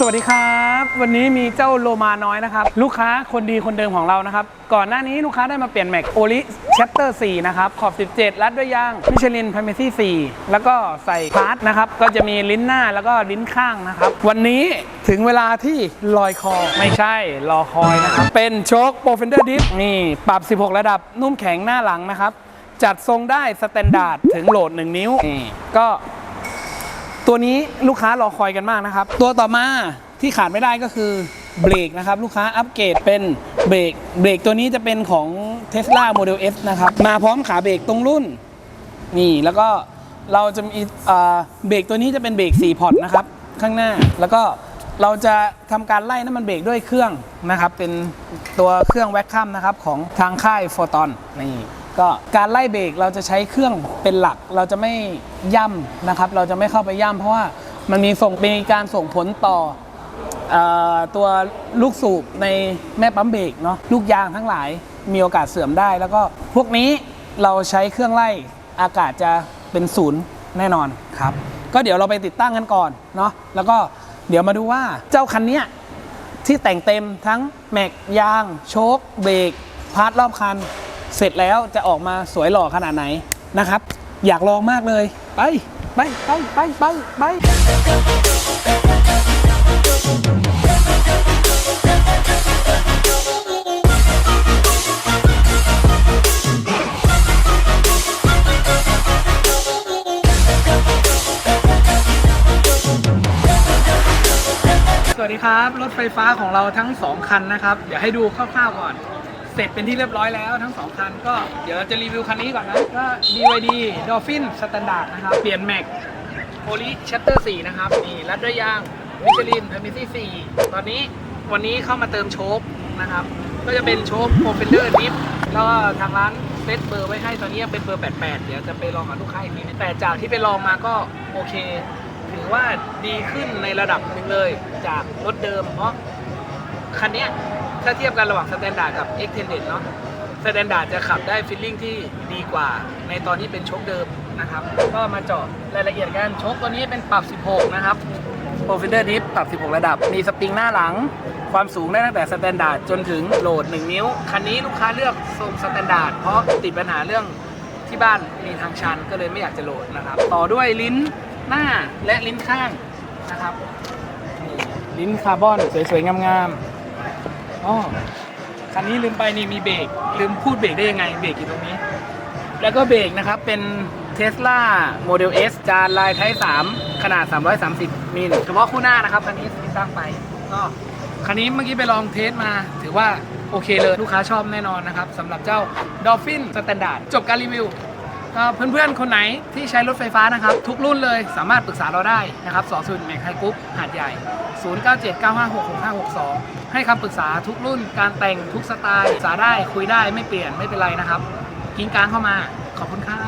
สวัสดีครับ วันนี้มีเจ้าโลมาน้อยนะครับ ลูกค้าคนดีคนเดิมของเรานะครับ ก่อนหน้านี้ลูกค้าได้มาเปลี่ยนแม็กโอลิแชปเตอร์4นะครับ ขอบ 17 รัดด้วยยางมิชลินพาเมซี่4แล้วก็ใส่พาร์ทนะครับ ก็จะมีลิ้นหน้าแล้วก็ลิ้นข้างนะครับ วันนี้ถึงเวลาที่ลอยคอ ไม่ใช่รอคอยนะครับ เป็นโชคโปรเฟนเดอร์ดิฟนี่ปรับ 16 ระดับนุ่มแข็งหน้าหลังนะครับจัดทรงได้สแตนดาร์ดถึงโหลด 1 นิ้วนี่ก็ ตัวนี้ลูกค้ารอคอยกันมากนะครับ ตัวต่อมาที่ขาดไม่ได้ก็คือเบรกนะครับ ลูกค้าอัปเกรดเป็นเบรกเบรกตัวนี้จะเป็นของ Tesla Model S นะครับ มาพร้อมขาเบรกตรงรุ่น นี่แล้วก็เราจะมีเบรกตัวนี้จะเป็นเบรก4พอร์ตนะครับ ข้างหน้าแล้วก็เราจะทำการไล่น้ำมันเบรกด้วยเครื่องนะครับ เป็นตัวเครื่องแว็กคัมนะครับของทางค่ายโฟตอนนี่ ก็การไล่เบรกเราจะใช้เครื่องเป็นหลัก เราจะไม่ย่ำนะครับ เราจะไม่เข้าไปย่ำเพราะว่ามันมีส่งมีการส่งผลต่อเอ่อตัวลูกสูบในแม่ปั๊มเบรกเนาะลูกยางทั้งหลายมีโอกาสเสื่อมได้ แล้วก็พวกนี้เราใช้เครื่องไล่อากาศจะเป็นศูนย์แน่นอนครับ ก็เดี๋ยวเราไปติดตั้งกันก่อนเนาะแล้วก็เดี๋ยวมาดูว่าเจ้าคันเนี้ยที่แต่งเต็มทั้งแม็กยาง โชคเบรกพาร์ทรอบคัน เสร็จแล้วจะออกมาสวยหล่อขนาดไหนนะครับ อยากลองมากเลย ไปไปไปไปไปไปสวัสดีครับ รถไฟฟ้าของเราทั้ง 2 คันนะครับ เดี๋ยวให้ดูคร่าวๆก่อน เสร็จเป็นที่เรียบร้อยแล้วทั้ง 2 คัน ก็เดี๋ยวเราจะรีวิวคันนี้ก่อนนะ ก็ BYD Dolphin Standard นะครับ เปลี่ยนแม็กโพลีชัตเตอร์4นะครับนี่รัดด้วยยางมิชลินพามิซี่4ตอนนี้วันนี้เข้ามาเติมโชคนะครับ ก็จะเป็นโชคโ o เฟนเดอร์ดิฟแล้วก็ทางร้านเซตเบอร์ไว้ให้ตอนนี้ยังเป็นเบอร์ 88 เดี๋ยวจะไปลองกับลูกค้าอีกทีนึงแต่จากที่ไปลองมาก็โอเค ถือว่าดีขึ้นในระดับหนึ่งเลยจากรถเดิม เพราะคันนี้ ถ้าเทียบกันระหว่างสแตนดาร์ดกับ X t e n d e d เนาะสแตนดาร์ดจะขับได้ฟีลลิ่งที่ดีกว่า ในตอนที่เป็นโชคเดิมนะครับ ก็มาเจาะรายละเอียดกันโชคตัวนี้เป็นปรับ 16 นะครับ p r o f i t e r Dip ปรับ 16 ระดับ มีสปริงหน้าหลัง ความสูงได้ตั้งแต่สแตนดาร์ดจนถึงโหลด 1 นิ้ว คันนี้ลูกค้าเลือกทรงสแตนดาร์ดเพราะติดปัญหาเรื่องที่บ้านมีทางชันก็เลยไม่อยากจะโหลดนะครับ ต่อด้วยลิ้นหน้าและลิ้นข้างนะครับนี่ลิ้นคาร์บอนสวยๆงามๆ อ๋อคันนี้ลืมไปนี่มีเบรกลืมพูดเบรกได้ยังไงเบรกอยู่ตรงนี้ แล้วก็เบรกนะครับเป็น Tesla Model S จานลายไทป์3ขนาด 330 มิลเฉพาะคู่หน้านะครับคันนี้ติดตั้งไปก็คันนี้เมื่อกี้ไปลองเทสมา ถือว่าโอเคเลยลูกค้าชอบแน่นอนนะครับสำหรับเจ้า Dolphin Standard จบการรีวิวเพื่อนๆ คนไหนที่ใช้รถไฟฟ้านะครับ ทุกรุ่นเลยสามารถปรึกษาเราได้นะครับ2 0 1แมคไฮกรุ๊ปหาดใหญ่ 0979566562 ให้คำปรึกษาทุกรุ่นการแต่งทุกสไตล์ปรึกษาได้คุยได้ไม่เปลี่ยนไม่เป็นไรนะครับกินกลางเข้ามาขอบคุณครับ